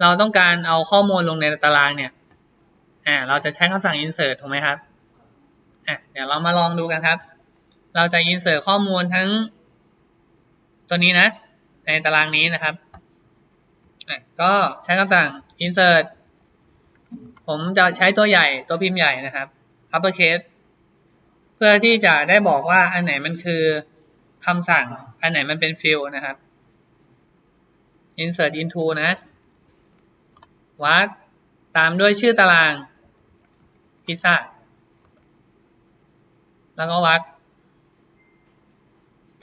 เราต้องการเอาข้อมูลลงในตารางเนี่ยอ่าเราจะใช้คำสั่ง insert ถูกไหมครับอะเดี๋ยวเรามาลองดูกันครับ เราจะ insert ข้อมูลทั้งตัวนี้นะ ในตารางนี้นะครับอะก็ใช้คำสั่ง insert ผมจะใช้ตัวใหญ่ตัวพิมพ์ใหญ่นะครับ uppercase เพื่อที่จะได้บอกว่าอันไหนมันคือคำสั่ง อันไหนมันเป็น field นะครับ insert into นะ วักตามด้วยชื่อตารางพิซซ่าแล้วก็วัก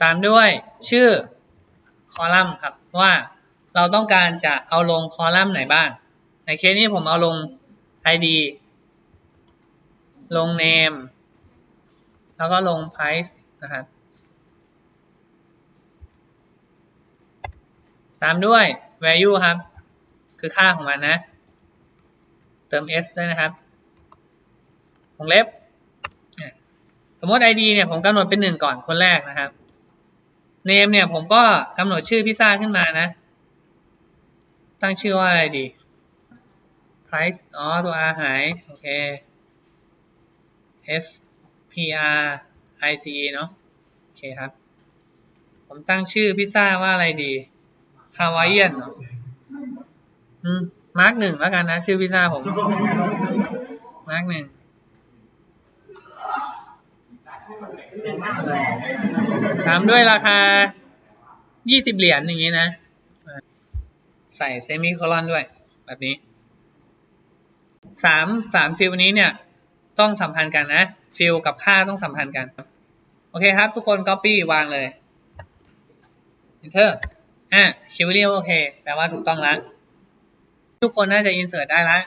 ตามด้วยชื่อคอลัมน์ครับว่าเราต้องการจะเอาลงคอลัมน์ไหนบ้าง ในเคสนี้ผมเอาลง id ลง name แล้วก็ลง price นะครับตามด้วย value ครับ คือค่าของมันนะ เติม s ด้วยนะครับวงเล็บ สมมติ id เนี่ยผมกำหนดเป็นหนึ่งก่อนคนแรกนะครับ name เนี่ยผมก็กำหนดชื่อพิซซ่าขึ้นมานะ ตั้งชื่อว่าอะไรดี price อ๋อ ตัว r หาย โอเค s p r i c e เนาะโอเคครับ ผมตั้งชื่อพิซซ่าว่าอะไรดีฮาวายเอียนเนาะ มาร์กหนึ่งแล้วกันนะชื่อพิซซ่าผมมาร์กหนึ่งตามด้วยราคา ยี่สิบเหรียญอย่างนี้นะ ใส่เซมิโคลอนด้วย แบบนี้ สามสามฟิลนี้เนี่ย ต้องสัมพันธ์กันนะ ฟิลกับค่าต้องสัมพันธ์กัน โอเคครับ ทุกคน Copy วางเลย Enter อะคิวเรียโอเค แปลว่าถูกต้องแล้ว ทุกคนน่าจะอินเสิร์ตได้แล้ว